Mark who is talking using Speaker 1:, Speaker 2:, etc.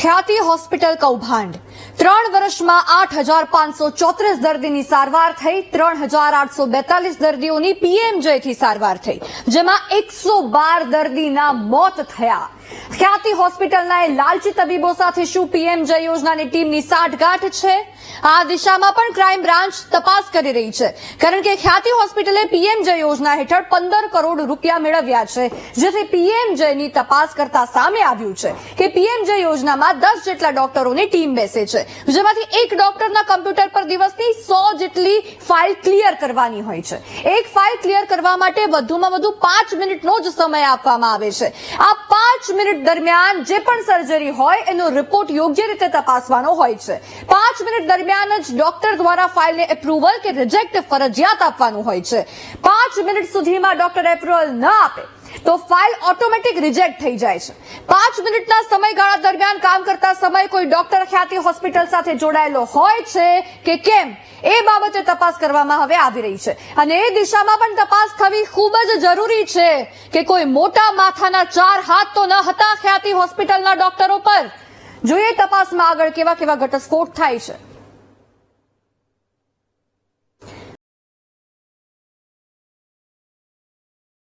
Speaker 1: ખ્યાતિ હોસ્પિટલ કૌભાંડ. ત્રણ વર્ષમાં આઠ હજાર પાંચસો ચોત્રીસ દર્દીની સારવાર થઈ, ત્રણ હજાર આઠસો બેતાલીસ દર્દીઓની પીએમજેથી સારવાર થઈ, જેમાં એકસો બાર દર્દીના મોત થયા. ખ્યાતિ હોસ્પિટલના એ લાલચી તબીબો સાથે શું પીએમજય યોજનાની ટીમની સાઠગાંઠ છે? આ દિશામાં પણ ક્રાઇમ બ્રાન્ચ તપાસ કરી રહી છે. કારણ કે ખ્યાતિ હોસ્પિટલે પીએમજય યોજના હેઠળ પંદર કરોડ રૂપિયા મેળવ્યા છે, જેથી પીએમજયની તપાસ કરતા સામે આવ્યું છે કે પીએમજય યોજનામાં દસ જેટલા ડોક્ટરોની ટીમ બેસે છે. જેમાંથી એક ડોક્ટરના કમ્પ્યુટર પર દિવસની સો જેટલી ફાઇલ ક્લિયર કરવાની હોય છે. એક ફાઇલ ક્લિયર કરવા માટે વધુમાં વધુ પાંચ મિનિટનો જ સમય આપવામાં આવે છે. આ પાંચ મિનિટ દરમિયાન જે પણ સર્જરી હોય, એનો રિપોર્ટ યોગ્ય રીતે તપાસવાનો હોય છે. પાંચ મિનિટ દરમિયાન જ ડોક્ટર દ્વારા ફાઇલને એપ્રુવલ કે રિજેક્ટ ફરજિયાત આપવાનું હોય છે. પાંચ મિનિટ સુધીમાં ડોક્ટર એપ્રુવલ ન આપે. તો ફાઇલ ઓટોમેટિક રિજેક્ટ થઈ જાય છે. પાંચ મિનિટના સમયગાળા દરમિયાન કામ કરતા સમય કોઈ ડોક્ટર ખ્યાતિ હોસ્પિટલ સાથે જોડાયેલો હોય છે કે કેમ? એ બાબતે તપાસ કરવામાં હવે આવી રહી છે. અને એ દિશામાં પણ તપાસ થવી ખૂબ જ જરૂરી છે કે કોઈ મોટા માથાના ચાર હાથ તો ન હતા ખ્યાતિ હોસ્પિટલના ડોક્ટરો પર. જોઈએ તપાસમાં આગળ કેવા કેવા ઘટસ્ફોટ થાય છે.